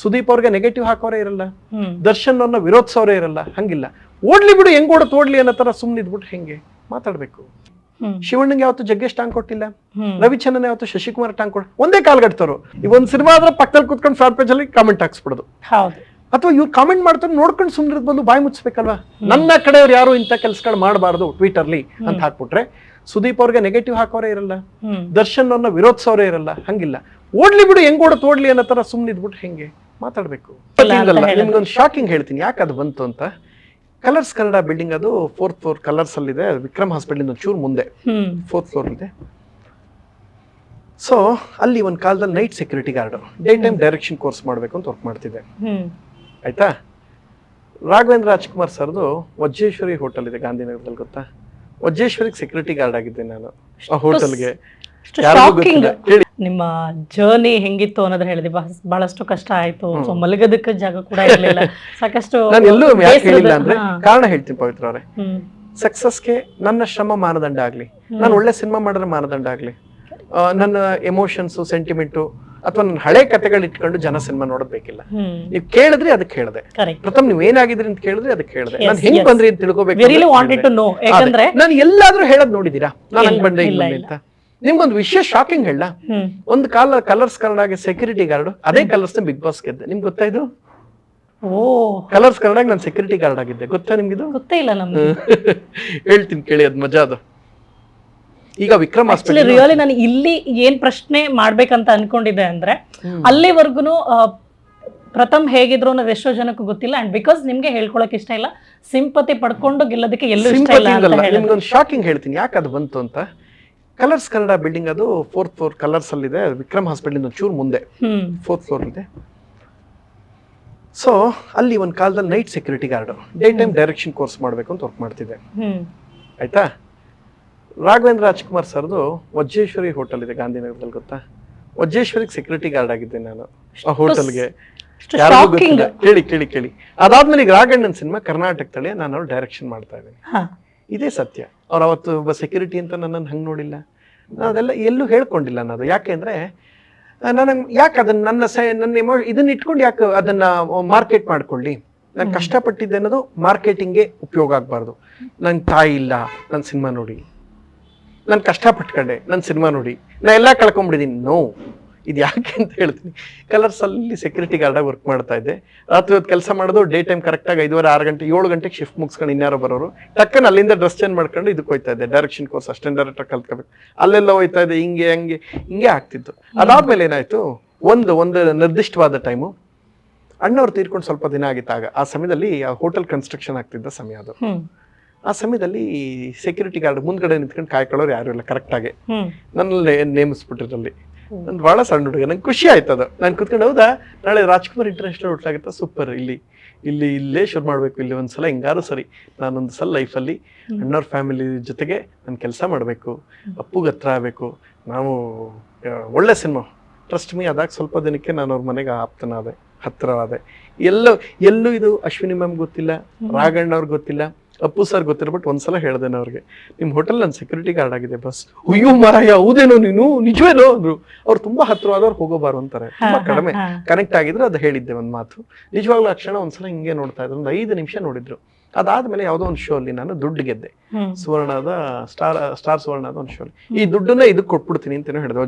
ಸುದೀಪ್ ಅವ್ರಿಗೆ ನೆಗೆಟಿವ್ ಹಾಕೋರೇ ಇರಲ್ಲ. ದರ್ಶನ್ ಅನ್ನ ವಿರೋಧಿಸೋರೇ ಇರಲ್ಲ. ಹಂಗಿಲ್ಲ. ಓಡ್ಲಿ ಬಿಡು ಹೆಂಗ್ ಓಡತ್ ಓಡ್ಲಿ ಅನ್ನೋ ತರ ಇದ್ಬಿಟ್ಟು ಹೆಂಗೆ ಮಾತಾಡ್ಬೇಕು. ಶಿವಣ್ಣನಿಗೆ ಶಿವಣ್ಣಂಗೆ ಯಾವತ್ತು ಜಗ್ಗೇಶ್ ಟಾಂಗ್ ಕೊಟ್ಟಿಲ್ಲ. ರವಿಚಂದ್ರನ್ ಯಾವತ್ತು ಶಶಿಕುಮಾರ್ ಟಾಂಗ್ ಕೊಡ ಒಂದೇ ಕಾಲ್ಗಡ್ತವ್ರು ಈ ಒಂದ್ ಸಿನಿಮಾ ಆದ್ರೆ ಪಕ್ಕದಲ್ಲಿ ಕುತ್ಕೊಂಡು ಫ್ರಂಟ್ ಪೇಜ್ ಅಲ್ಲಿ ಕಾಮೆಂಟ್ ಹಾಕ್ಸ್ಬಿಡೋದು. ಅಥವಾ ಇವ್ರು ಕಾಮೆಂಟ್ ಮಾಡ್ತಾರೆ ನೋಡ್ಕೊಂಡು ಸುಮ್ಮನೆ ಬಂದು ಬಾಯಿ ಮುಚ್ಚಬೇಕಲ್ವಾ ನನ್ನ ಕಡೆಯವ್ರು ಯಾರು ಇಂಥ ಕೆಲಸಗಳು ಮಾಡಬಾರ್ದು ಟ್ವಿಟರ್ಲಿ ಅಂತ ಹಾಕ್ಬಿಟ್ರೆ ಸುದೀಪ್ ಅವ್ರಿಗೆ ನೆಗೆಟಿವ್ ಹಾಕೋರೇ ಇರಲ್ಲ. ದರ್ಶನ್ ಅನ್ನ ವಿರೋಧಿಸೋರೇ ಇರಲ್ಲ. ಹಂಗಿಲ್ಲ. ಓಡ್ಲಿ ಬಿಡು ಹೆಂಗ್ ಓಡತ್ ಓಡ್ಲಿ ಅನ್ನೋ ತರ ಸುಮ್ಮನೆ ಇದ್ಬಿಟ್ಟು ಹೆಂಗೆ? ಮಾತಾಡ್ಬೇಕು. ನಿಮ್ಗೊಂದು ಶಾಕಿಂಗ್ ಹೇಳ್ತೀನಿ. ಯಾಕೆ ಅದು ಬಂತು ಅಂತ? ಕಲರ್ಸ್ ಕನ್ನಡ ಬಿಲ್ಡಿಂಗ್ ಅದು ಫೋರ್ತ್ ಫ್ಲೋರ್ ಕಲರ್ಸ್ ಅಲ್ಲಿ ಇದೆ ವಿಕ್ರಮ್ ಹಾಸ್ಪಿಟಲ್ ಚೂರು ಮುಂದೆ. ಫೋರ್ತ್ ಫ್ಲೋರ್ ಇದೆ. ಸೊ ಅಲ್ಲಿ ಒಂದು ಕಾಲದಲ್ಲಿ night security guard day time direction course ಮಾಡಬೇಕು ಅಂತ ವರ್ಕ್ ಮಾಡ್ತಿದ್ದೆ. ಆಯ್ತಾ? ರಾಘವೇಂದ್ರ ರಾಜ್ಕುಮಾರ್ ಸರ್ದು ವಜ್ರೇಶ್ವರಿ ಹೋಟೆಲ್ ಇದೆ ಗಾಂಧಿನಗರದಲ್ಲಿ ಗೊತ್ತಾ? ವಜ್ರೇಶ್ವರಿಗೆ ಸೆಕ್ಯೂರಿಟಿ ಗಾರ್ಡ್ ಆಗಿದ್ದೆ ನಾನು. ಆ ಹೋಟೆಲ್ಗೆ ಶಾಕಿಂಗ್ ನಿಮ್ಮ ಜರ್ನಿ ಹೆಂಗಿತ್ತು ಅನ್ನೋದ್ರ ಹೇಳಿದೆ. ಬಹಳ- ಬಹಳಷ್ಟು ಕಷ್ಟ ಆಯ್ತು. ಸೊ ಮಲಗದಕ್ಕೆ ಜಾಗ ಕೂಡ ಇರಲಿಲ್ಲ. ಸಾಕಷ್ಟು ನಾನು ಎಲ್ಲೂ ಯಾಕೆ ಹೇಳಿಲ್ಲ ಅಂದ್ರೆ ಕಾರಣ ಹೇಳ್ತೀನಿ ಪವಿತ್ರ ಅವರೇ. ಸಕ್ಸಸ್ಗೆ ನನ್ನ ಶ್ರಮ ಮಾನದಂಡ ಆಗ್ಲಿ. ನಾನು ಒಳ್ಳೆ ಸಿನಿಮಾ ಮಾಡಿದ್ರೆ ಮಾನದಂಡ ಆಗ್ಲಿ. ನನ್ನ ಎಮೋಷನ್ಸ್ ಸೆಂಟಿಮೆಂಟು ಅಥವಾ ನನ್ನ ಹಳೆ ಕತೆಗಳು ಇಟ್ಕೊಂಡು ಜನ ಸಿನಿಮಾ ನೋಡಬೇಕಿಲ್ಲ ನೀವು ಕೇಳಿದ್ರೆ ಅದಕ್ಕೆ ಹೇಳಿದೆ. ಪ್ರಥಮ ನೀವು ಏನಾಗಿದ್ರಿ ಅಂತ ಕೇಳಿದ್ರೆ ಅದಕ್ಕೆ ಹೇಳಿದೆ. ನಾನು ಹೆಂಗ್. ಬಂದ್ರಿ ಅಂತ ತಿಳ್ಕೊಬೇಕು ನಾನು ಎಲ್ಲಾದ್ರೂ ಹೇಳೋದ್ ನೋಡಿದೀರಾ? ನಾನು ಹಂಗ್ ಬಂದೆ ಇಲ್ಲ, ಅಂತ. ನಿಮ್ಗೊಂದು ವಿಷಯ ಶಾಕಿಂಗ್ ಹೇಳ. ಒಂದು ಕಾಲ ಕಲರ್ಸ್ ಕನ್ನಡ ಸೆಕ್ಯೂರಿಟಿ ಗಾರ್ಡ್ ಅದೇ ಕಲರ್ಸ್ ಬಿಗ್ ಬಾಸ್ ಗೆದ್ದೆ. ನಿಮ್ಗೆ ಗೊತ್ತಾ ಇದು? ಓ. ಕಲರ್ಸ್ ಕನ್ನಡ ನಾನು ಸೆಕ್ಯೂರಿಟಿ ಗಾರ್ಡ್ ಆಗಿದ್ದೆ. ಗೊತ್ತಾ ನಿಮ್ಗಿದು? ಗೊತ್ತೇ ಇಲ್ಲ ನಮ್ಗೆ. ಹೇಳ್ತೀನಿ ಕೇಳಿ ಅದ್ ಮಜಾ ಅದು. ಈಗ ವಿಕ್ರಮ್ ಆಕ್ಚುಲಿ ರಿಯಲಿ ನಾನು ಇಲ್ಲಿ ಏನ್ ಪ್ರಶ್ನೆ ಮಾಡ್ಬೇಕಂತ ಅನ್ಕೊಂಡಿದ್ದೆ ಅಂದ್ರೆ ಅಲ್ಲಿವರೆಗೂ ಪ್ರಥಮ್ ಹೇಗಿದ್ರು ಅನ್ನೋದು ಎಷ್ಟೋ ಜನಕ್ಕೂ ಗೊತ್ತಿಲ್ಲ. ಅಂಡ್ ಬಿಕಾಸ್ ನಿಮ್ಗೆ ಹೇಳ್ಕೊಳಕ್ ಇಷ್ಟ ಇಲ್ಲ ಸಿಂಪತಿ ಪಡ್ಕೊಂಡು ಗೆಲ್ಲೋದಕ್ಕೆ ಎಲ್ಲೂ ಇಷ್ಟ ಇಲ್ಲ ಶಾಕಿಂಗ್ ಹೇಳ್ತೀನಿ. ಯಾಕೆ ಅದು ಬಂತು ಅಂತ? ಕಲರ್ಸ್ ಕನ್ನಡ ಬಿಲ್ಡಿಂಗ್ ಅದು ಫೋರ್ತ್ ಫ್ಲೋರ್ ಕಲರ್ಸ್ ಅಲ್ಲಿ ಇದೆ ವಿಕ್ರಮ್ ಹಾಸ್ಪಿಟಲ್ ಚೂರು ಮುಂದೆ. ಫೋರ್ತ್ ಫ್ಲೋರ್ ಇದೆ. ಸೊ ಅಲ್ಲಿ ಒಂದು ಕಾಲದಲ್ಲಿ night security guard day time direction course ಮಾಡಬೇಕು ಅಂತ ವರ್ಕ್ ಮಾಡ್ತಿದ್ದೆ. ಆಯ್ತಾ? ರಾಘವೇಂದ್ರ ರಾಜ್ಕುಮಾರ್ ಸರ್ದು ವಜ್ರೇಶ್ವರಿ ಹೋಟೆಲ್ ಇದೆ ಗಾಂಧಿನಗರದಲ್ಲಿ ಗೊತ್ತಾ? ವಜ್ರೇಶ್ವರಿಗೆ ಸೆಕ್ಯೂರಿಟಿ ಗಾರ್ಡ್ ಆಗಿದ್ದೆ ನಾನು. ಆ ಹೋಟೆಲ್ಗೆ. ಕೇಳಿ ಕೇಳಿ ಕೇಳಿ. ಅದಾದ್ಮೇಲೆ ಈಗ ರಾಘಣ್ಣನ್ ಸಿನಿಮಾ ಕರ್ನಾಟಕದಲ್ಲಿ ನಾನು ಡೈರೆಕ್ಷನ್ ಮಾಡ್ತಾ ಇದ್ದೀನಿ. ಇದೇ ಸತ್ಯ. ಅವ್ರು ಅವತ್ತು ಒಬ್ಬ ಸೆಕ್ಯೂರಿಟಿ ಅಂತ ನನ್ನನ್ನು ಹಂಗೆ ನೋಡಿಲ್ಲ. ನಾನು ಅದೆಲ್ಲ ಎಲ್ಲೂ ಹೇಳ್ಕೊಂಡಿಲ್ಲ ನಾನು ಯಾಕೆಂದ್ರೆ ನನಗೆ ಯಾಕೆ ಅದನ್ನು ನನ್ನ ಸ ನನ್ನ ಎಮೋ ಇದನ್ನ ಇಟ್ಕೊಂಡು ಯಾಕೆ ಅದನ್ನು ಮಾರ್ಕೆಟ್ ಮಾಡ್ಕೊಳ್ಳಿ? ನಾನು ಕಷ್ಟಪಟ್ಟಿದ್ದೆ ಅನ್ನೋದು ಮಾರ್ಕೆಟಿಂಗ್ಗೆ ಉಪಯೋಗ ಆಗಬಾರ್ದು. ನನ್ನ ತಾಯಿ ಇಲ್ಲ ನನ್ನ ಸಿನಿಮಾ ನೋಡಿ. ನಾನು ಕಷ್ಟಪಟ್ಕೊಂಡೆ ನನ್ನ ಸಿನಿಮಾ ನೋಡಿ. ನಾ ಎಲ್ಲ ಕಳ್ಕೊಂಬಿಟ್ಟಿದ್ದೀನಿ ನೋ ಇದು ಯಾಕೆ ಅಂತ ಹೇಳ್ತೀನಿ. ಕಲರ್ಸ್ ಅಲ್ಲಿ ಸೆಕ್ಯೂರಿಟಿ ಗಾರ್ಡಾಗಿ ವರ್ಕ್ ಮಾಡ್ತಾ ಇದ್ದೆ. ರಾತ್ರಿ ಹೊತ್ತು ಕೆಲಸ ಮಾಡೋದು ಡೇ ಟೈಮ್ ಕರೆಕ್ಟಾಗಿ ಐದುವರೆ ಆರು ಗಂಟೆ ಏಳು ಗಂಟೆಗೆ ಶಿಫ್ಟ್ ಮುಗಿಸ್ಕೊಂಡು ಇನ್ಯಾರೋ ಬರೋರು. ಟಕ್ಕನ್ ಅಲ್ಲಿಂದ ಡ್ರೆಸ್ ಚೇಂಜ್ ಮಾಡ್ಕೊಂಡು ಇದಕ್ಕೆ ಹೋಯ್ತಾ ಇದ್ದೆ. ಡೈರೆಕ್ಷನ್ ಕೋರ್ಸ್ ಅಷ್ಟೆಂಡ್ ಡೈರೆಕ್ಟರ್ ಕಲ್ತ್ಕೋಬೇಕು. ಅಲ್ಲೆಲ್ಲ ಹೋಯ್ತಾ ಇದೆ ಹಿಂಗೆ ಹಂಗೆ ಹಿಂಗೆ ಆಗ್ತಿತ್ತು. ಅದಾದ್ಮೇಲೆ ಏನಾಯ್ತು? ಒಂದು ಒಂದು ನಿರ್ದಿಷ್ಟವಾದ ಟೈಮು ಅಣ್ಣವ್ರು ತೀರ್ಕೊಂಡು ಸ್ವಲ್ಪ ದಿನ ಆಗಿತ್ತಾಗ ಆಗ. ಆ ಸಮಯದಲ್ಲಿ ಆ ಹೋಟೆಲ್ ಕನ್ಸ್ಟ್ರಕ್ಷನ್ ಆಗ್ತಿದ್ದ ಸಮಯ ಅದು. ಆ ಸಮಯದಲ್ಲಿ ಸೆಕ್ಯೂರಿಟಿ ಗಾರ್ಡ್ ಮುಂದ್ಗಡೆ ನಿಂತ್ಕೊಂಡು ಕಾಯ್ಕೊಳ್ಳೋರು ಯಾರು ಇಲ್ಲ ಕರೆಕ್ಟಾಗಿ ನನ್ನಲ್ಲಿ ನೇಮಿಸ್ಬಿಟ್ಟಿರಲ್ಲಿ ನನ್ ಬಹಳ ಸಣ್ಣ ಹುಡುಗ ನಂಗೆ ಖುಷಿ ಆಯ್ತು ಅದು. ನಾನು ಕುತ್ಕೊಂಡು ಹೌದಾ? ನಾಳೆ ರಾಜ್ಕುಮಾರ್ ಇಂಟರ್ನ್ಯಾಷನಲ್ ಹೋಟ್ಲ್ ಆಗುತ್ತಾ ಸೂಪರ್ ಇಲ್ಲಿ ಇಲ್ಲಿ ಇಲ್ಲೇ ಶುರು ಮಾಡಬೇಕು ಇಲ್ಲಿ ಒಂದ್ಸಲ ಹಿಂಗಾರು ಸರಿ. ನಾನೊಂದು ಸಲ ಲೈಫಲ್ಲಿ ಅಣ್ಣವ್ರ ಫ್ಯಾಮಿಲಿ ಜೊತೆಗೆ ನಾನು ಕೆಲಸ ಮಾಡಬೇಕು ಅಪ್ಪುಗೆ ಹತ್ರ ಆಗಬೇಕು. ನಾವು ಒಳ್ಳೆ ಸಿನಿಮಾ ಟ್ರಸ್ಟ್ ಮೀ ಅದಾಗ ಸ್ವಲ್ಪ ದಿನಕ್ಕೆ ನಾನು ಅವ್ರ ಮನೆಗೆ ಆಪ್ತನಾದೆ ಹತ್ತಿರವಾದೆ ಎಲ್ಲೋ ಎಲ್ಲೂ ಇದು ಅಶ್ವಿನಿ ಮ್ಯಾಮ್ ಗೊತ್ತಿಲ್ಲ ರಾಘಣ್ಣ ಅವ್ರಿಗೆ ಗೊತ್ತಿಲ್ಲ. ಅಪ್ಪು ಸರ್ ಗೊತ್ತಿರ್ಬಿಟ್ಟು ಬಟ್ ಒಂದ್ಸಲ ಹೇಳ್ದೆ ನಾನು ಅವ್ರಿಗೆ. ನಿಮ್ಮ ಹೋಟೆಲ್ ನನ್ನ ಸೆಕ್ಯೂರಿಟಿ ಗಾರ್ಡ್ ಆಗಿದೆ ಬಸ್ ಅಯ್ಯೋ ಮಾರಾಯ ಹೌದೇನೋ ನೀನು? ನಿಜವೇನೋ ಅಂದ್ರು. ಅವ್ರು ತುಂಬಾ ಹತ್ರವಾದವ್ರು ಹೋಗೋಬಾರು ಅಂತಾರೆ. ತುಂಬಾ ಕಡಿಮೆ. ಕನೆಕ್ಟ್ ಆಗಿದ್ರೆ ಅದು ಹೇಳಿದ್ದೆ ಒಂದು ಮಾತು. ನಿಜವಾಗ್ಲೂ ಆ ಕ್ಷಣ ಒಂದ್ಸಲ ಹಿಂಗೆ ನೋಡ್ತಾ ಇದ್ರು. ಒಂದು ಐದು ನಿಮಿಷ ನೋಡಿದ್ರು. ಅದಾದ್ಮೇಲೆ ಯಾವುದೋ ಒಂದು ಶೋ ಅಲ್ಲಿ ನಾನು ದುಡ್ಡು ಗೆದ್ದೆ. ಸುವರ್ಣದ ಸ್ಟಾರ್ ಸ್ಟಾರ್ ಸುವರ್ಣದ ಒಂದು ಶೋ ಈ ದುಡ್ಡನ್ನ ಇದಕ್ಕೆ ಕೊಟ್ಬಿಡ್ತೀನಿ ಅಂತ ಹೇಳಿದೆ.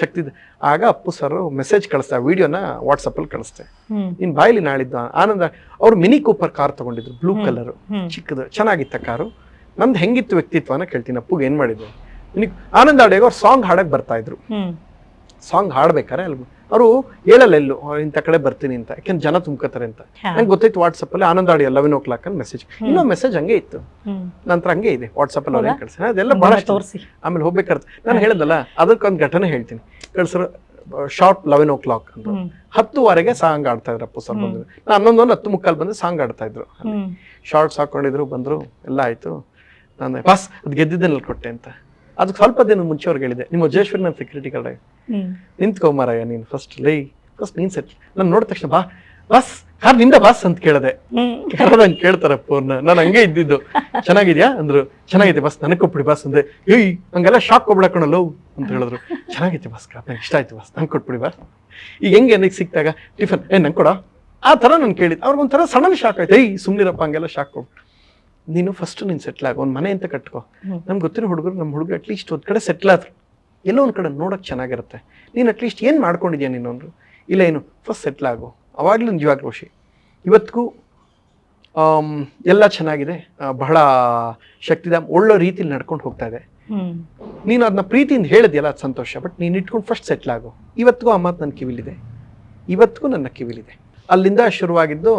ಶಕ್ತಿ ಆಗ ಅಪ್ಪು ಸರ್ ಮೆಸೇಜ್ ಕಳಿಸ್ದೆ ವಿಡಿಯೋನ ವಾಟ್ಸಪ್ಪಲ್ಲಿ ಅಲ್ಲಿ ಹ್ಮ್. ನಿನ್ ಬಾಯಲ್ಲಿ ನಾಳಿದ್ದು ಆನಂದ ಅವ್ರು ಮಿನಿ ಕೂಪರ್ ಕಾರ್ ತಗೊಂಡಿದ್ರು ಬ್ಲೂ ಕಲರ್ ಚಿಕ್ಕದು ಚೆನ್ನಾಗಿತ್ತ ಕಾರು? ನಮ್ದು ಹೆಂಗಿತ್ತು ವ್ಯಕ್ತಿತ್ವನ ಕೇಳ್ತೀನಿ ಅಪ್ಪುಗೆ ಏನ್ ಮಾಡಿದ್ರು? ಆನಂದ್ ಅಡಿಯಾಗ ಅವ್ರು ಸಾಂಗ್ ಹಾಡಕ್ ಬರ್ತಾ ಇದ್ರು. ಸಾಂಗ್ ಹಾಡ್ಬೇಕಾರೆ ಅಲ್ಲಿ ಅವರು ಹೇಳಲ್ಲ ಎಲ್ಲೂ ಇಂಥ ಕಡೆ ಬರ್ತೀನಿ ಅಂತ. ಯಾಕೆಂದ್ರೆ ಜನ ತುಂಬ್ಕೋತಾರೆ ಅಂತ. ನಂಗೆ ಗೊತ್ತಾಯ್ತು ವಾಟ್ಸಪ್ ಅಲ್ಲಿ ಆನಂದ ಆಡಿ ಲೆವೆನ್ ಓ ಕ್ಲಾಕ್ ಅಂತ ಮೆಸೇಜ್ ಇನ್ನೊಂದು ಮೆಸೇಜ್ ಹಂಗೆ ಇತ್ತು. ನಂತರ ಹಂಗೆ ಇದೆ ವಾಟ್ಸಪ್ಪಲ್ಲಿ ಅವ್ರಿಗೆ ಹೌದಾ? ಕಳ್ಸಿ ಅದೆಲ್ಲ ಬಹಳ ತೋರ್ಸಿ. ಆಮೇಲೆ ಹೋಗ್ಬೇಕಾದ್ರೆ ನಾನು ಹೇಳಿದಲ್ಲ ಅದಕ್ಕೊಂದು ಘಟನೆ ಹೇಳ್ತೀನಿ. ಕಳ್ಸರು ಶಾರ್ಟ್ ಲೆವೆನ್ ಓ ಕ್ಲಾಕ್ ಅಂತ ಹತ್ತುವರೆಗೆ ಸಾಂಗ್ ಆಡ್ತಾ ಇದ್ರು ಅಪ್ಪು ಸರ್ ಬಂದ್ರು. ನಾನು ಹನ್ನೊಂದು ಹತ್ತು ಮುಕ್ಕಾಲ್ ಬಂದು ಸಾಂಗ್ ಆಡ್ತಾ ಇದ್ರು. ಶಾರ್ಟ್ಸ್ ಹಾಕೊಂಡಿದ್ರು ಬಂದ್ರು ಎಲ್ಲ ಆಯ್ತು. ನಾನು ಬಸ್ ಅದು ಗೆದ್ದಿದ್ದೆನಲ್ಲಿ ಕೊಟ್ಟೆ ಅಂತ. ಅದಕ್ಕೆ ಸ್ವಲ್ಪ ದಿನ ಮುಂಚೆ ಅವ್ರಿಗೆ ಹೇಳಿದೆ ನಿಮ್ಮ ಜಯೇಶ್ವರಿ ನನ್ನ ಸೆಕ್ಯೂರಿಟಿ ಗಾರ್ಡ್ ನಿಂತ್ಕೊ ಮಾರಾಯ ನೀನು ಫಸ್ಟ್ ಲೈ ಫಸ್ಟ್ ನೀನ್ ಸೆಟ್ ನಾನು ನೋಡಿದ ತಕ್ಷಣ ಬಾ ಬಸ್ ಕಾರ್ನಿಂದ ಬಾಸ್ ಅಂತ ಕೇಳದೆ. ಹ್ಮ್. ಯಾರೋ ನಂಗೆ ಕೇಳ್ತಾರೆ ಫೋನ್ ನಾನು ಹಂಗೆ ಇದ್ದಿದ್ದು. ಚೆನ್ನಾಗಿದ್ಯಾ? ಅಂದ್ರು ಚೆನ್ನಾಗಿದೆ ಬಸ್ ನನಗೆ ಕೊಟ್ಬಿಡಿ ಬಸ್ ಅಂದ್ರೆ ಏಯ್ ಹಂಗೆಲ್ಲ ಶಾಕ್ ಕೊಬ್ಳಕಣಲ್ಲೋ ಅಂತ ಹೇಳಿದ್ರು. ಚೆನ್ನಾಗೈತೆ ಬಸ್ ಕಾರ್ ನಂಗೆ ಇಷ್ಟ ಆಯ್ತು ಬಸ್ ನಂಗೆ ಕೊಟ್ಬಿಡಿ ಬಸ್. ಈಗ ಹೆಂಗೆ ನನಗೆ ಸಿಕ್ತಾಗ ಟಿಫನ್ ಏ ನಂಗೆ ಕೊಡ? ಆ ಥರ ನಾನು ಕೇಳಿದ್ದು ಅವ್ರಿಗೊಂಥರ ಸಡನ್ ಶಾಕ್ ಆಯ್ತು. ಏಯ್ ಸುಮ್ಮನಿರಪ್ಪ ಹಂಗೆಲ್ಲ ಶಾಕ್ ಹೋಗ್ಬಿಡು ನೀನು ಫಸ್ಟ್ ನೀನು ಸೆಟ್ಲ್ ಆಗ ಒಂದು ಮನೆ ಅಂತ ಕಟ್ಕೋ. ನಮ್ಗೆ ಗೊತ್ತಿರೋ ಹುಡುಗರು ನಮ್ಮ ಹುಡುಗ ಅಟ್ಲೀಸ್ಟ್ ಒಂದು ಕಡೆ ಸೆಟ್ಲ್ ಆದ್ರು. ಎಲ್ಲೋ ಒಂದು ಕಡೆ ನೋಡೋಕ್ಕೆ ಚೆನ್ನಾಗಿರುತ್ತೆ. ನೀನು ಅಟ್ಲೀಸ್ಟ್ ಏನು ಮಾಡ್ಕೊಂಡಿದ್ಯಾ ನೀನು ಅಂದ್ರು ಇಲ್ಲ ಏನು ಫಸ್ಟ್ ಸೆಟ್ಲ್ ಆಗು. ಅವಾಗಲೂ ನಿಜವಾಗ್ಲೂ ಖುಷಿ ಇವತ್ತಿಗೂ ಎಲ್ಲ ಚೆನ್ನಾಗಿದೆ. ಬಹಳ ಶಕ್ತಿದ ಒಳ್ಳೆ ರೀತಿಲಿ ನಡ್ಕೊಂಡು ಹೋಗ್ತಾ ಇದೆ. ನೀನು ಅದನ್ನ ಪ್ರೀತಿಯಿಂದ ಹೇಳಿದ್ಯಲ್ಲ ಅದು ಸಂತೋಷ ಬಟ್ ನೀನು ಇಟ್ಕೊಂಡು ಫಸ್ಟ್ ಸೆಟ್ಲ್ ಆಗು. ಇವತ್ತಿಗೂ ಆ ಮಾತು ನನ್ನ ಕಿವಿಲಿದೆ. ಇವತ್ತಿಗೂ ನನ್ನ ಕಿವಿಲಿದೆ. ಅಲ್ಲಿಂದ ಶುರುವಾಗಿದ್ದು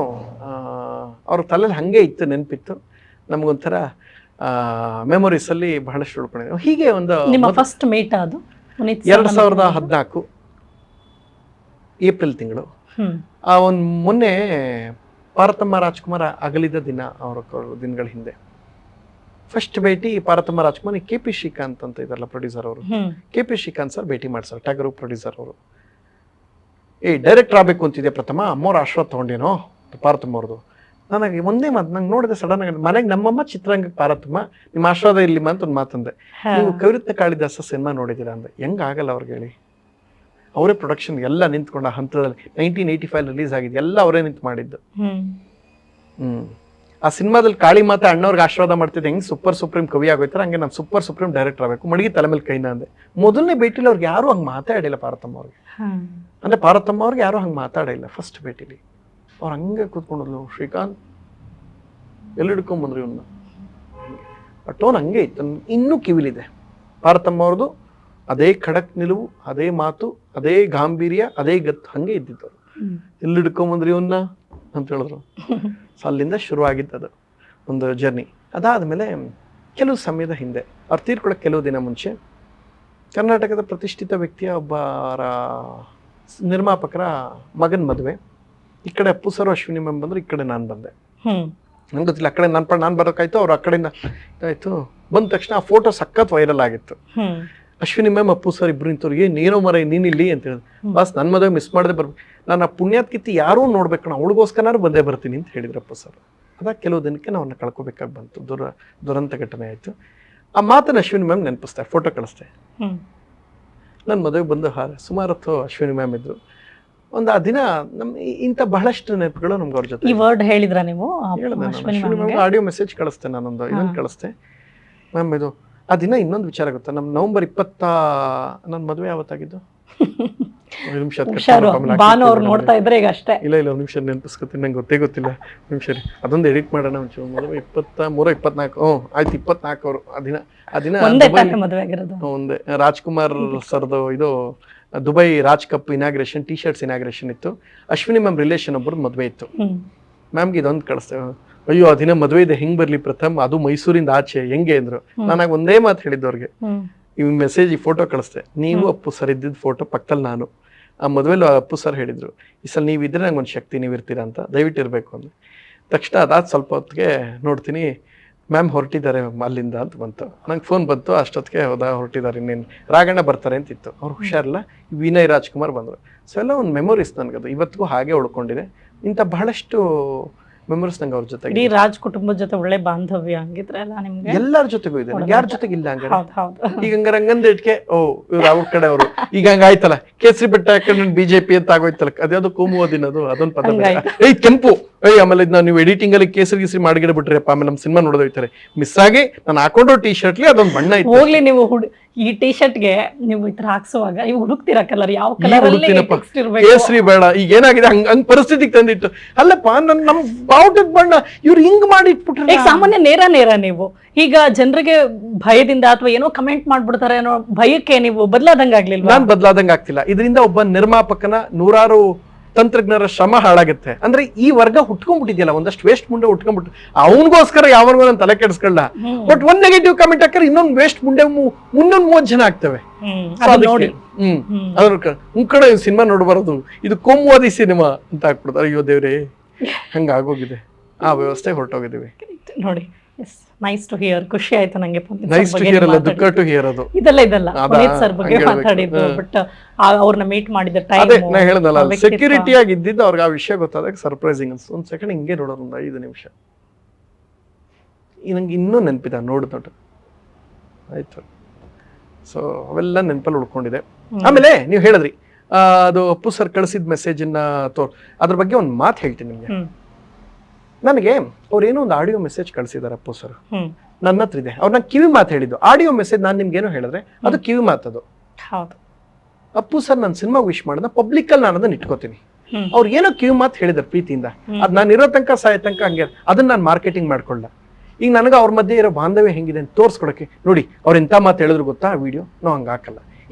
ಅವ್ರ ತಲೆಯಲ್ಲಿ ಹಾಗೆ ಇತ್ತು ನೆನಪಿತ್ತು. ನಮಗೊಂಥರ ಮೆಮೊರೀಸಲ್ಲಿ ಬಹಳಷ್ಟು ಉಳ್ಕೊಂಡಿದೆ. ಹೀಗೆ ಒಂದು ನಿಮ್ಮ ಫಸ್ಟ್ ಮೀಟ್ ಅದು? ಎರಡು ಸಾವಿರದ ಹದಿನಾಲ್ಕು ಏಪ್ರಿಲ್ ತಿಂಗಳು. ಆ ಒಂದು ಮೊನ್ನೆ ಪಾರತಮ್ಮ ರಾಜ್ಕುಮಾರ್ ಅಗಲಿದ ದಿನ ಅವರ ದಿನಗಳ ಹಿಂದೆ. ಫಸ್ಟ್ ಭೇಟಿ ಪಾರತಮ್ಮ ರಾಜ್ಕುಮಾರ್ ಕೆ ಪಿ ಶ್ರೀಕಾಂತ್ ಅಂತ ಇದಾರಲ್ಲ ಪ್ರೊಡ್ಯೂಸರ್ ಅವರು. ಕೆ ಪಿ ಶ್ರೀಕಾಂತ್ ಸರ್ ಭೇಟಿ ಮಾಡ್ಸರ್ ಟಗರು ಪ್ರೊಡ್ಯೂಸರ್ ಅವರು. ಏ ಡೈರೆಕ್ಟರ್ ಆಗಬೇಕು ಅಂತಿದೆ ಪ್ರಥಮ? ಅಮ್ಮವ್ರ ಆಶ್ರಯ ತಗೊಂಡೇನೋ ಪಾರ್ವತಮ್ಮ ಅವ್ರದ್ದು ನನಗೆ ಒಂದೇ ಮಾತು ನಂಗೆ ನೋಡಿದೆ ಸಡನ್ ಆಗಿ ಮನೆಗೆ ನಮ್ಮಮ್ಮ ಚಿತ್ರಾಂಗ ಪಾರತಮ್ಮ ನಿಮ್ಮ ಆಶ್ರಯದ ಇಲ್ಲಿ ಅಂತ ಒಂದು ಮಾತಂದೆ. ನೀವು ಕವಿರತ್ನ ಕಾಳಿದಾಸ ಸಿನಿಮಾ ನೋಡಿದ್ದೀರಾ ಅಂದೆ ಹೆಂಗ ಆಗಲ್ಲ ಅವ್ರಿಗೆ ಹೇಳಿ. ಅವರೇ ಪ್ರೊಡಕ್ಷನ್ ಎಲ್ಲ ನಿಂತ್ಕೊಂಡ ಹಂತದಲ್ಲಿ ನೈನ್ಟೀನ್ ಏಯ್ಟಿ ಫೈವ್ ರಿಲೀಸ್ ಆಗಿದೆ ಎಲ್ಲ ಅವರೇ ನಿಂತು ಮಾಡಿದ್ದು. ಹ್ಮ್. ಆ ಸಿನಿಮಾದಲ್ಲಿ ಕಾಳಿ ಮಾತಾ ಅಣ್ಣವ್ರಿಗೆ ಆಶೀರ್ವಾದ ಮಾಡ್ತಿದ್ದೆ ಹೆಂಗ್ ಸೂಪರ್ ಸುಪ್ರೀಂ ಕವಿ ಆಗೋಯ್ತಾರೆ? ಹಂಗೆ ನಾನು ಸೂಪರ್ ಸುಪ್ರೀಂ ಡೈರೆಕ್ಟರ್ ಆಗಬೇಕು. ಮಡಗಿ ತಲೆ ಮೇಲೆ ಕೈನ ಅಂದೆ. ಮೊದಲನೇ ಭೇಟಿಲಿ ಅವ್ರಿಗೆ ಯಾರು ಹಂಗೆ ಮಾತಾಡಿಲ್ಲ ಪಾರತಮ್ಮ ಅವ್ರಿಗೆ. ಅಂದ್ರೆ ಪಾರತಮ್ಮ ಅವ್ರಿಗೆ ಯಾರು ಹಂಗೆ ಮಾತಾಡಿಲ್ಲ ಫಸ್ಟ್ ಭೇಟಿಲಿ. ಅವ್ರು ಹಂಗೆ ಕೂತ್ಕೊಂಡಲ್ಲ ಶ್ರೀಕಾಂತ್. ಎಲ್ಲಿ ಹಿಡ್ಕೊಂಬಂದ್ರಿ ಇವನ್ನ ಆ ಟೋನ್ ಹಂಗೆ ಇತ್ತು. ನನ್ ಇನ್ನೂ ಕಿವಿಲಿದೆ. ಭಾರತಮ್ಮ ಅವ್ರದ್ದು ಅದೇ ಖಡಕ್ ನಿಲುವು ಅದೇ ಮಾತು ಅದೇ ಗಾಂಭೀರ್ಯ ಅದೇ ಗತ್ತು ಹಂಗೆ ಇದ್ದಿತ್ತು ಅವ್ರು. ಹ್ಮ್. ಎಲ್ಲಿ ಹಿಡ್ಕೊಂಬಂದ್ರಿ ಇವನ್ನ ಅಂತ ಹೇಳಿದ್ರು. ಸೊ ಅಲ್ಲಿಂದ ಶುರುವಾಗಿದ್ದದು ಒಂದು ಜರ್ನಿ ಅದಾದಮೇಲೆ ಕೆಲವು ಸಮಯದ ಹಿಂದೆ ಅವ್ರು ತೀರ್ಕೊಳ್ಳೋಕೆ ಕೆಲವು ದಿನ ಮುಂಚೆ ಕರ್ನಾಟಕದ ಪ್ರತಿಷ್ಠಿತ ವ್ಯಕ್ತಿಯ ಒಬ್ಬರ ನಿರ್ಮಾಪಕರ ಮಗನ ಮದುವೆ. ಈ ಕಡೆ ಅಪ್ಪು ಸರ್ ಅಶ್ವಿನಿ ಮ್ಯಾಮ್ ಬಂದ್ರೆ ಈ ಕಡೆ ನಾನು ಬಂದೆ. ನಂಗೆ ಗೊತ್ತಿಲ್ಲ ಆ ಕಡೆ ನನ್ನ ಪಡ ನಾನು ಬರೋಕ್ಕಾಯ್ತು ಅವ್ರು ಆ ಕಡೆಯಿಂದ ಇದಾಯ್ತು. ಬಂದ ತಕ್ಷಣ ಆ ಫೋಟೋ ಸಖತ್ ವೈರಲ್ ಆಗಿತ್ತು. ಅಶ್ವಿನಿ ಮ್ಯಾಮ್ ಅಪ್ಪು ಸರ್ ಇಬ್ರು ನಿಂತವ್ರು ಏನು ಏನೋ ಮರ ನೀನು ಇಲ್ಲಿ? ಅಂತ ಹೇಳಿದ್ರು. ಬಸ್ ನನ್ನ ಮದುವೆ ಮಿಸ್ ಮಾಡದೆ ಬರ್ಬೇಕು ನಾನು ಆ ಪುಣ್ಯಾತ್ ಕಿತ್ತಿ ಯಾರೂ ನೋಡ್ಬೇಕು ನಾವು ಅವಳಿಗೋಸ್ಕರ ಬಂದೇ ಬರ್ತೀನಿ ಅಂತ ಅಪ್ಪು ಸರ್. ಅದಾಗ ಕೆಲವು ದಿನಕ್ಕೆ ನಾವು ಅವ್ರನ್ನ ಕಳ್ಕೊಬೇಕಾಗಿ ಬಂತು. ದುರ ದುರಂತ ಘಟನೆ ಆಯಿತು. ಆ ಮಾತನ್ನ ಅಶ್ವಿನಿ ಮ್ಯಾಮ್ ನೆನಪಿಸ್ತಾರೆ ಫೋಟೋ ಕಳಿಸ್ತೆ ನನ್ನ ಮದುವೆಗೆ ಬಂದು ಹಾರ ಸುಮಾರು ಹೊತ್ತು ಅಶ್ವಿನಿ ಮ್ಯಾಮ್ ಇದ್ರು. ಒಂದು ಆ ದಿನ ನಮ್ ಇಂಥ ಬಹಳಷ್ಟು ನೆನಪುಗಳು ನಮ್ಗೆ ಅವ್ರ ಜೊತೆ ಈ ವರ್ಡ್ ಹೇಳಿದ್ರ ನೀವು? ಆಡಿಯೋ ಮೆಸೇಜ್ ಕಳಿಸ್ತೆ ನಾನೊಂದು ಇದನ್ನು ಹಾ. ಕಳಿಸ್ತೆ. ಮ್ಯಾಮ್ ಇದು ಆ ದಿನ ಇನ್ನೊಂದು ವಿಚಾರ ಗೊತ್ತಾ? ನಮ್ಮ ನವಂಬರ್ ಇಪ್ಪತ್ತ ನನ್ನ ಮದುವೆ ಯಾವತ್ತಾಗಿದ್ದು? ನಿಮಿಷ ನೋಡ್ತಾ ಇದ್ರೆ ಈಗ ಅಷ್ಟೇ. ಇಲ್ಲ ಇಲ್ಲ ಒಂದು ನಿಮಿಷ ನೆನಪಿಸ್ಕೊತೀನಿ. ನಂಗೆ ಗೊತ್ತೇ ಗೊತ್ತಿಲ್ಲ. ನಿಮಿಷ ರೀ ಅದೊಂದು ಎಡಿಟ್ ಮಾಡೋಣ ಒಂಚೂರು. ಮದುವೆ ಇಪ್ಪತ್ತ ಮೂರ ಇಪ್ಪತ್ನಾಲ್ಕು ಹ್ಞೂ ಆಯ್ತು ಇಪ್ಪತ್ನಾಲ್ಕು ಅವರು ಆ ದಿನ. ಆ ದಿನ ಒಂದೇ ರಾಜ್ಕುಮಾರ್ ಸರ್ದು ಇದು Dubai Raj cup inauguration T shirts inauguration ಇತ್ತು. ಅಶ್ವಿನಿ ಮ್ಯಾಮ್ ರಿಲೇಷನ್ ಒಬ್ಬರು ಮದುವೆ ಇತ್ತು. ಮ್ಯಾಮ್ಗೆ ಇದೊಂದು ಕಳಿಸ್ತೇವೆ ಅಯ್ಯೋ ಆ ದಿನ ಮದುವೆ ಇದೆ ಹೆಂಗ್ ಬರ್ಲಿ ಪ್ರಥಮ್? ಅದು ಮೈಸೂರಿಂದ ಆಚೆ ಹೆಂಗೆ ಅಂದ್ರು. ನನಗೆ ಒಂದೇ ಮಾತು ಹೇಳಿದ್ದವ್ರಿಗೆ ಅವ್ರಿಗೆ. ಈ ಮೆಸೇಜ್ ಈ ಫೋಟೋ ಕಳಿಸ್ತೆ ನೀವು ಅಪ್ಪು ಸರ್ ಇದ್ದಿದ್ದ ಫೋಟೋ ಪಕ್ಕದಲ್ಲಿ ನಾನು. ಆ ಮದುವೆಲಿ ಅಪ್ಪು ಸರ್ ಹೇಳಿದ್ರು. ಈ ಸಲ ನೀವು ಇದ್ರೆ ನಂಗೆ ಒಂದು ಶಕ್ತಿ ನೀವು ಇರ್ತೀರಾ ಅಂತ. ದಯವಿಟ್ಟು ಇರಬೇಕು ಅಂದ್ರೆ ತಕ್ಷಣ ಅದಾದ ಸ್ವಲ್ಪ ಹೊತ್ತಿಗೆ ನೋಡ್ತೀನಿ ಮ್ಯಾಮ್ ಹೊರಟಿದ್ದಾರೆ ಅಲ್ಲಿಂದ ಅಂತ ಬಂತು. ನಂಗೆ ಫೋನ್ ಬಂತು, ಅಷ್ಟೊತ್ತಿಗೆ ಹೋದ, ಹೊರಟಿದ್ದಾರೆ, ಇನ್ನೇನು ರಾಗಣ್ಣ ಬರ್ತಾರೆ ಅಂತಿತ್ತು ಅವ್ರು ಹುಷಾರಿಲ್ಲ, ವಿನಯ್ ರಾಜ್ಕುಮಾರ್ ಬಂದರು. ಸೊ ಎಲ್ಲ ಒಂದು ಮೆಮೊರೀಸ್ ನನಗದು. ಇವತ್ತಿಗೂ ಹಾಗೆ ಉಳ್ಕೊಂಡಿದೆ. ಇಂಥ ಬಹಳಷ್ಟು ಮೆಮೊರೀಸ್ ನಂಗೆ ಅವ್ರ ಜೊತೆ ಇಡೀ ರಾಜ್ ಕುಟುಂಬದ ಜೊತೆ ಒಳ್ಳೆ ಬಾಂಧವ್ಯ ಹಂಗಿದ್ರೆ ಅಲ್ಲ ನಿಮ್ಗೆ? ಎಲ್ಲರ ಜೊತೆಗೂ ಇದೆ. ಯಾರ ಜೊತೆಗೆ ಇಲ್ಲ ಹಂಗಾರೆ. ಹೌದ್ ಹೌದು ಈಗ ಹಂಗಾರೆ ರಂಗಂದ ಇಟ್ಕೆ ಓ ಇವ್ರು ಅವ್ರ ಕಡೆ ಅವರು. ಈಗ ಹಂಗ ಆಯ್ತಲ್ಲ ಕೇಸರಿ ಬೆಟ್ಟ ಹಾಕೊಂಡು ಬಿಜೆಪಿ ಅಂತ ಆಗೋಯ್ತಲ್ಲ ಅದ್ಯಾವ್ದು ಕೋಮು ದಿನದು ಅದೊಂದು ಪದ ಬೇರೆ. ಏಯ್ ಕೆಂಪು! ಏಯ್ ಆಮೇಲೆ ಇದನ್ನ ನೀವು ಎಡಿಟಿಂಗ್ ಅಲ್ಲಿ ಕೇಸರಿ ಗೀಸರಿ ಮಾಡಿಗಿಡ ಬಿಟ್ರಿಯಪ್ಪ ಆಮೇಲೆ ನಮ್ಮ ಸಿನಿಮಾ ನೋಡೋದೋಯ್ತಾರೆ. ಮಿಸ್ ಆಗಿ ನಾನು ಹಾಕೊಂಡೋ ಟಿ ಶರ್ಟ್ಲಿ ಅದೊಂದು ಬಣ್ಣ ಇತ್ತು. ಹೋಗ್ಲಿ ನೀವು ಹುಡ್ ಈ ಟಿ ಶರ್ಟ್ಗೆ ನೀವು ಈ ತರ ಹಾಕ್ಸುವಾಗ ನೀವು ಹುಡುಕ್ತೀರಾ ಕಲರ್ ಯಾವ ಕಲರ್ ಕೇಸರಿ ಬೇಡ. ಈಗ ಏನಾಗಿದೆ? ಹಂಗ ಹಂಗ್ ಪರಿಸ್ಥಿತಿಗೆ ತಂದಿತ್ತು. ಅಲ್ಲಪ್ಪ ನನ್ ನಮ್ ಬಾವುಟದ ಬಣ್ಣ ಇವ್ರು ಹಿಂಗ್ ಮಾಡಿ ಇಟ್ಬಿಟ್ರೆ ಸಾಮಾನ್ಯ ನೇರ ನೇರ ನೀವು. ಈಗ ಜನರಿಗೆ ಭಯದಿಂದ ಅಥವಾ ಏನೋ ಕಮೆಂಟ್ ಮಾಡ್ಬಿಡ್ತಾರೆ ಏನೋ ಭಯಕ್ಕೆ ನೀವು ಬದಲಾದಂಗ ಆಗ್ಲಿಲ್ಲ ನಾನ್ ಬದಲಾದಂಗ ಆಗ್ತಿಲ್ಲ. ಇದರಿಂದ ಒಬ್ಬ ನಿರ್ಮಾಪಕನ ನೂರಾರು ತಂತ್ರಜ್ಞರ ಶ್ರಮ ಹಾಳಾಗುತ್ತೆ. ಅಂದ್ರೆ ಈ ವರ್ಗ ಹುಟ್ಕೊಂಡ್ಬಿಟ್ಟಿದ್ಯಲ್ಲ ಒಂದಷ್ಟು ವೇಸ್ಟ್ ಮುಂಡೆ ಹುಟ್ಕೊಂಡ್ಬಿಟ್ಟು ಅವನಿಗೋಸ್ಕರ ಯಾವಾಗ ನಾನು ತಲೆ ಕೆಡಿಸ್ಕೊಳ್ಳ. ಬಟ್ ಒಂದ್ ನೆಗೆಟಿವ್ ಕಮೆಂಟ್ ಹಾಕಿದ್ರೆ ಇನ್ನೊಂದು ವೇಸ್ಟ್ ಮುಂಡೆ ಮುನ್ನೊಂದ್ ಮೂವತ್ ಜನ ಆಗ್ತವೆ. ಹ್ಮ್. ನೋಡಿ. ಅದ್ರ ಕಡೆ ಸಿನಿಮಾ ನೋಡಬಾರದು. ಇದು ಕೋಮುವಾದಿ ಸಿನಿಮಾ ಅಂತ ಹಾಕ್ಬಿಡ್ತಾರೆ. ಅಯ್ಯೋ ದೇವ್ರೆ ಹಂಗ ಆಗೋಗಿದೆ ಆ ವ್ಯವಸ್ಥೆ ಹೊರಟೋಗಿದ್ದೀವಿ ನೋಡಿ ಎಸ್ ನೈಸ್ ಟು ಹಿಯರ್ ಖುಷಿ ಆಯ್ತು ನಂಗೆ ಪುನೀತ್ ನೈಸ್ sir ಟು ಬಗ್ಗೆ ಹಿಯರ್ ಅಲ್ಲ. ದುಃಖ ಟು ಹಿಯರ್ ಅದು. ಇದೆಲ್ಲ ಇದೆಲ್ಲ ಅದಾ? ಪುನೀತ್ ಸರ್ ಬಗ್ಗೆ ಹಂಗೆ ಹೇಳ್ಬೇಕು. ಮಾತಾಡಿದ್ದು. ಬಟ್ ಅವ್ರನ್ನ ಮೀಟ್ ಮಾಡಿದ ಅದೇ ಟೈಮ್ ನಾ ಹೇಳ್ದಲ್ಲ ಸೆಕ್ಯೂರಿಟಿ ಆಗಿ ಇದ್ದಿದ್ದು ಅವ್ರಿಗೆ ಆ ವಿಷಯ ಗೊತ್ತಾದಾಗ ಸರ್ಪ್ರೈಸಿಂಗ್ ಅನ್ಸ್ತು ಒಂದ್ ಸೆಕೆಂಡ್ ಹಿಂಗೆ ನೋಡೋದು ಒಂದು ಐದು ನಿಮಿಷ. ಈ ನಂಗೆ ಇನ್ನೂ ನೆನಪಿದೆ ನೋಡು ನೋಡು. ಆಯ್ತು. ಸೊ ಅವೆಲ್ಲ ನೆನಪಲ್ಲಿ ಉಳ್ಕೊಂಡಿದೆ. ಆಮೇಲೆ ನೀವು ಹೇಳಿದ್ರಿ ಆ, ಅದು ಅಪ್ಪು ಸರ್ ಕಳಿಸಿದ ಮೆಸೇಜನ್ನ ತೋ ಅದ್ರ ಬಗ್ಗೆ ಒಂದು ಮಾತು ಹೇಳ್ತೀನಿ ನಿಮಗೆ. ಹ್ಮ್. ನನಗೆ ಅವ್ರೇನೋ ಒಂದು ಆಡಿಯೋ ಮೆಸೇಜ್ ಕಳಿಸಿದ್ದಾರೆ ಅಪ್ಪು ಸರ್ ನನ್ನ ಹತ್ರ ಇದೆ. ಅವ್ರನ್ನ ಕಿವಿ ಮಾತು ಹೇಳಿದ್ದು. ಆಡಿಯೋ ಮೆಸೇಜ್ ನಾನು ನಿಮ್ಗೇನೋ ಹೇಳಿದ್ರೆ ಅದು ಕಿವಿ ಮಾತದು ಅಪ್ಪು ಸರ್ ನನ್ನ ಸಿನಿಮಾ ವಿಶ್ ಮಾಡಿದ ಪಬ್ಲಿಕ್ ಅಲ್ಲಿ ನಾನು ಅದನ್ನ ಇಟ್ಕೋತೀನಿ ಅವ್ರು ಏನೋ ಕಿವಿ ಮಾತು ಹೇಳಿದ್ರು ಪ್ರೀತಿಯಿಂದ. ಅದ್ ನಾನು ಇರೋ ತನಕ ಸಾಯೋ ತನಕ ಹಂಗೆ ಅದನ್ನ ನಾನು ಮಾರ್ಕೆಟಿಂಗ್ ಮಾಡ್ಕೊಳ್ಳ ಈಗ ನನಗೆ ಅವ್ರ ಮಧ್ಯೆ ಇರೋ ಬಾಂಧವ್ಯ ಹೆಂಗಿದೆ ಅಂತ ತೋರಿಸ್ಕೊಡಕ್ಕೆ. ನೋಡಿ ಅವ್ರು ಎಂತ ಮಾತು ಹೇಳಿದ್ರು ಗೊತ್ತಾ ವಿಡಿಯೋ ನಾವು ಹಂಗೆ ಹಾಕಲ್ಲ.